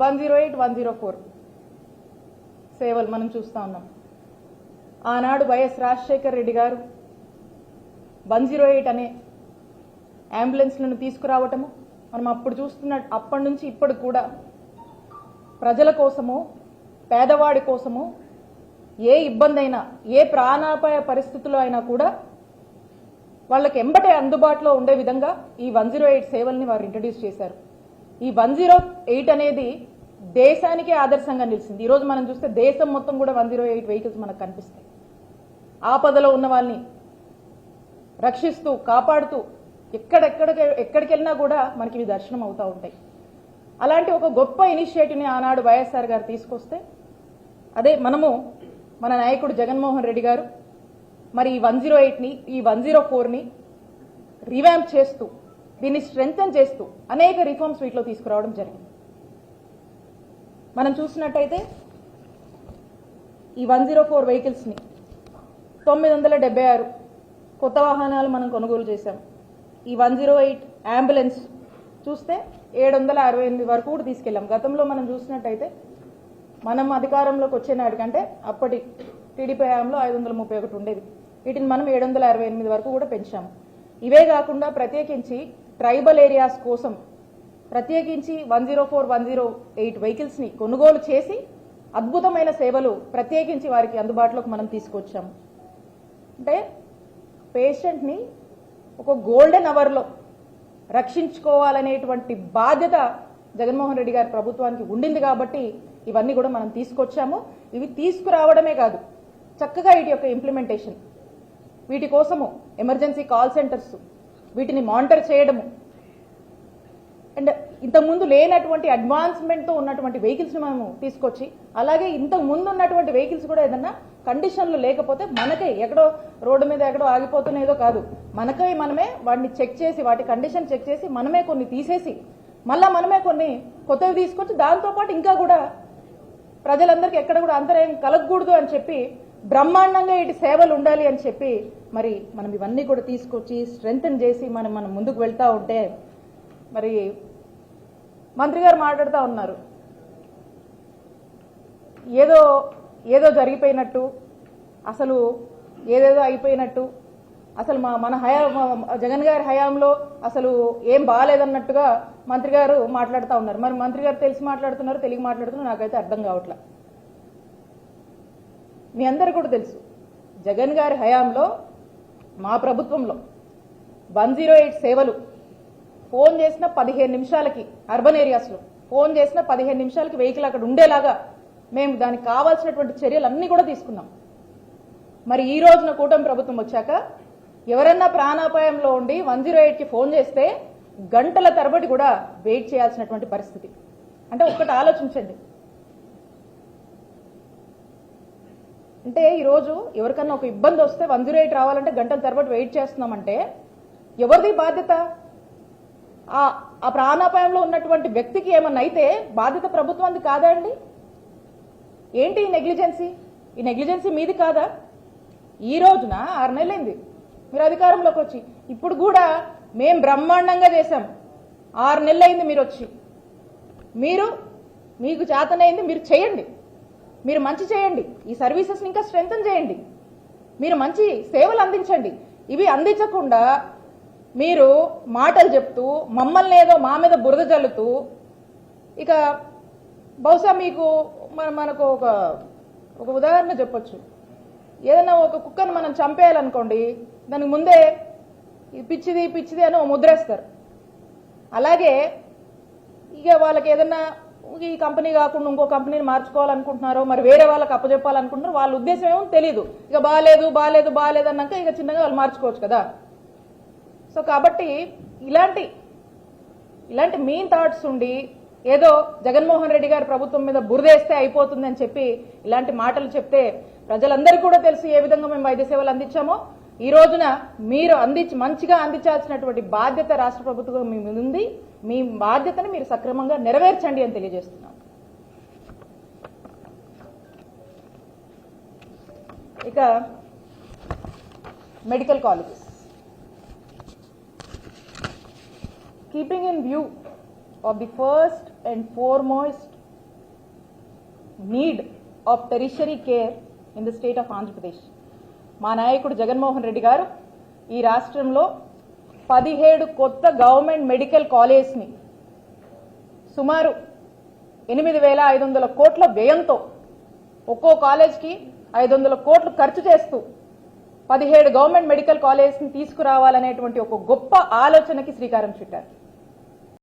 One zero eight one zero four సేవలు మనం చూస్తా ఉన్నాం. ఆనాడు వైఎస్ రాజశేఖర్ రెడ్డి గారు వన్ జీరో ఎయిట్ అనే అంబులెన్స్లను తీసుకురావటము మనం అప్పుడు చూస్తున్న అప్పటి నుంచి ఇప్పుడు కూడా ప్రజల కోసము పేదవాడి కోసము ఏ ఇబ్బంది అయినా ఏ ప్రాణాపాయ పరిస్థితుల్లో అయినా కూడా వాళ్ళకి ఎంబటే అందుబాటులో ఉండే విధంగా ఈ వన్ జీరో ఎయిట్ సేవల్ని వారు ఇంట్రడ్యూస్ చేశారు. ఈ వన్ జీరో ఎయిట్ అనేది దేశానికే ఆదర్శంగా నిలిచింది. ఈరోజు మనం చూస్తే దేశం మొత్తం కూడా వన్ జీరో ఎయిట్ వెహికల్స్ మనకు కనిపిస్తాయి. ఆపదలో ఉన్న వాళ్ళని రక్షిస్తూ కాపాడుతూ ఎక్కడెక్కడ ఎక్కడికి వెళ్ళినా కూడా మనకి ఇవి దర్శనం అవుతూ ఉంటాయి. అలాంటి ఒక గొప్ప ఇనిషియేటివ్ని ఆనాడు వైఎస్ఆర్ గారు తీసుకొస్తే అదే మనము మన నాయకుడు జగన్మోహన్ రెడ్డి గారు మరి ఈ వన్ జీరో ఎయిట్ని ఈ వన్ జీరో ఫోర్ని రివ్యాంప్ చేస్తూ దీన్ని స్ట్రెంగ్తన్ చేస్తూ అనేక రిఫార్మ్స్ వీటిలో తీసుకురావడం జరిగింది. మనం చూసినట్టయితే ఈ వన్ జీరో ఫోర్ వెహికల్స్ని తొమ్మిది వందల డెబ్బై ఆరు కొత్త వాహనాలు మనం కొనుగోలు చేశాం. ఈ వన్ జీరో ఎయిట్ అంబులెన్స్ చూస్తే ఏడు వందల అరవై ఎనిమిది వరకు కూడా తీసుకెళ్ళాం. గతంలో మనం చూసినట్టయితే మనం అధికారంలోకి వచ్చే నాటికంటే అప్పటి టీడీపీ హయాంలో ఐదు వందల ముప్పై ఒకటి ఉండేది వీటిని మనం ఏడు వందల అరవై ఎనిమిది వరకు కూడా పెంచాము. ఇవే కాకుండా ప్రత్యేకించి ట్రైబల్ ఏరియాస్ కోసం ప్రత్యేకించి one zero four one zero eight వెహికల్స్ని కొనుగోలు చేసి అద్భుతమైన సేవలు ప్రత్యేకించి వారికి అందుబాటులోకి మనం తీసుకొచ్చాము. అంటే పేషెంట్ని ఒక గోల్డెన్ అవర్లో రక్షించుకోవాలనేటువంటి బాధ్యత జగన్మోహన్ రెడ్డి గారి ప్రభుత్వానికి ఉండింది కాబట్టి ఇవన్నీ కూడా మనం తీసుకొచ్చాము. ఇవి తీసుకురావడమే కాదు చక్కగా వీటి యొక్క ఇంప్లిమెంటేషన్ వీటి కోసము ఎమర్జెన్సీ కాల్ సెంటర్స్ వీటిని మానిటర్ చేయడము. అండ్ ఇంతకుముందు లేనటువంటి అడ్వాన్స్మెంట్తో ఉన్నటువంటి వెహికల్స్ని మనము తీసుకొచ్చి అలాగే ఇంతకు ముందు ఉన్నటువంటి వెహికల్స్ కూడా ఏదన్నా కండిషన్లు లేకపోతే మనకే ఎక్కడో రోడ్డు మీద ఎక్కడో ఆగిపోతున్నదో కాదు. మనకై మనమే వాటిని చెక్ చేసి వాటి కండిషన్ చెక్ చేసి మనమే కొన్ని తీసేసి మళ్ళా మనమే కొన్ని కొత్తవి తీసుకొచ్చి దాంతోపాటు ఇంకా కూడా ప్రజలందరికీ ఎక్కడ కూడా అంతరాయం కలగకూడదు అని చెప్పి బ్రహ్మాండంగా ఇటు సేవలు ఉండాలి అని చెప్పి మరి మనం ఇవన్నీ కూడా తీసుకొచ్చి స్ట్రెంగ్తన్ చేసి మనం మనం ముందుకు వెళ్తా ఉంటే మరి మంత్రి గారు మాట్లాడుతూ ఉన్నారు. ఏదో ఏదో జరిగిపోయినట్టు అసలు ఏదేదో అయిపోయినట్టు అసలు మా మన హయా జగన్ గారి హయాంలో అసలు ఏం బాగాలేదన్నట్టుగా మంత్రి గారు మాట్లాడుతూ ఉన్నారు. మరి మంత్రి గారు తెలిసి మాట్లాడుతున్నారు తెలుగు మాట్లాడుతున్నారు నాకైతే అర్థం కావట్లా. మీ అందరు కూడా తెలుసు. జగన్ గారి హయాంలో మా ప్రభుత్వంలో వన్ జీరో ఎయిట్ సేవలు ఫోన్ చేసిన పదిహేను నిమిషాలకి అర్బన్ ఏరియాస్లో ఫోన్ చేసిన పదిహేను నిమిషాలకి వెహికల్ అక్కడ ఉండేలాగా మేము దానికి కావాల్సినటువంటి చర్యలు అన్నీ కూడా తీసుకున్నాం. మరి ఈ రోజున కూటమి ప్రభుత్వం వచ్చాక ఎవరన్నా ప్రాణాపాయంలో ఉండి వన్ జీరో ఎయిట్కి ఫోన్ చేస్తే గంటల తరబడి కూడా వెయిట్ చేయాల్సినటువంటి పరిస్థితి. అంటే ఒక్కటి ఆలోచించండి. అంటే ఈరోజు ఎవరికన్నా ఒక ఇబ్బంది వస్తే వన్ జీరో ఎయిట్ రావాలంటే గంటల తరబడి వెయిట్ చేస్తున్నామంటే ఎవరిది బాధ్యత? ఆ ఆ ప్రాణాపాయంలో ఉన్నటువంటి వ్యక్తికి ఏమన్నా అయితే బాధ్యత ప్రభుత్వానికి కాదా అండి? ఏంటి ఈ నెగ్లిజెన్సీ? ఈ నెగ్లిజెన్సీ మీది కాదా? ఈ రోజున ఆరు నెలలైంది. మీరు అధికారంలోకి వచ్చి. ఇప్పుడు కూడా మేం బ్రహ్మాండంగా చేశాం. ఆరు నెలలైంది మీరు వచ్చి. మీరు మీకు చేతనైంది మీరు చేయండి. మీరు మంచి చేయండి. ఈ సర్వీసెస్ని ఇంకా స్ట్రెంగ్తన్ చేయండి. మీరు మంచి సేవలు అందించండి. ఇవి అందించకుండా మీరు మాటలు చెప్తూ మమ్మల్ని ఏదో మా మీద బురద జల్లుతూ ఇక బహుశా మీకు మన మనకు ఒక ఒక ఉదాహరణ చెప్పొచ్చు. ఏదైనా ఒక కుక్కను మనం చంపేయాలనుకోండి దానికి ముందే ఇది పిచ్చిది పిచ్చిది అని ఓ ముద్రేస్తారు. అలాగే ఇక వాళ్ళకి ఏదైనా ఈ కంపెనీ కాకుండా ఇంకో కంపెనీని మార్చుకోవాలనుకుంటున్నారో మరి వేరే వాళ్ళకి అప్పజెప్పాలనుకుంటున్నారు వాళ్ళ ఉద్దేశం ఏమో తెలియదు ఇక బాగాలేదు బాగాలేదు బాగాలేదు అన్నాక ఇక చిన్నగా వాళ్ళు మార్చుకోవచ్చు కదా. సో కాబట్టి ఇలాంటి ఇలాంటి మీన్ థాట్స్ ఉండి ఏదో జగన్మోహన్ రెడ్డి గారి ప్రభుత్వం మీద బురదేస్తే అయిపోతుందని చెప్పి ఇలాంటి మాటలు చెప్తే ప్రజలందరికీ కూడా తెలుసు ఏ విధంగా మేము వైద్య సేవలు అందించామో ఈ రోజున మీరు అందించి మంచిగా అందించాల్సినటువంటి బాధ్యత రాష్ట్ర ప్రభుత్వం మీ ముందుంది ఉంది. మీ బాధ్యతను మీరు సక్రమంగా నెరవేర్చండి అని తెలియజేస్తున్నాం. ఇక medical colleges. Keeping in view of the first and foremost need of tertiary care in the state of Andhra Pradesh. మా నాయకుడు జగన్మోహన్ రెడ్డి గారు ఈ రాష్ట్రంలో పదిహేడు కొత్త గవర్నమెంట్ మెడికల్ కాలేజ్ని సుమారు ఎనిమిది వేల ఐదు వందల కోట్ల వ్యయంతో ఒక్కో కాలేజ్కి ఐదు వందల కోట్లు ఖర్చు చేస్తూ పదిహేడు గవర్నమెంట్ మెడికల్ కాలేజ్ని తీసుకురావాలనేటువంటి ఒక గొప్ప ఆలోచనకి శ్రీకారం చుట్టారు.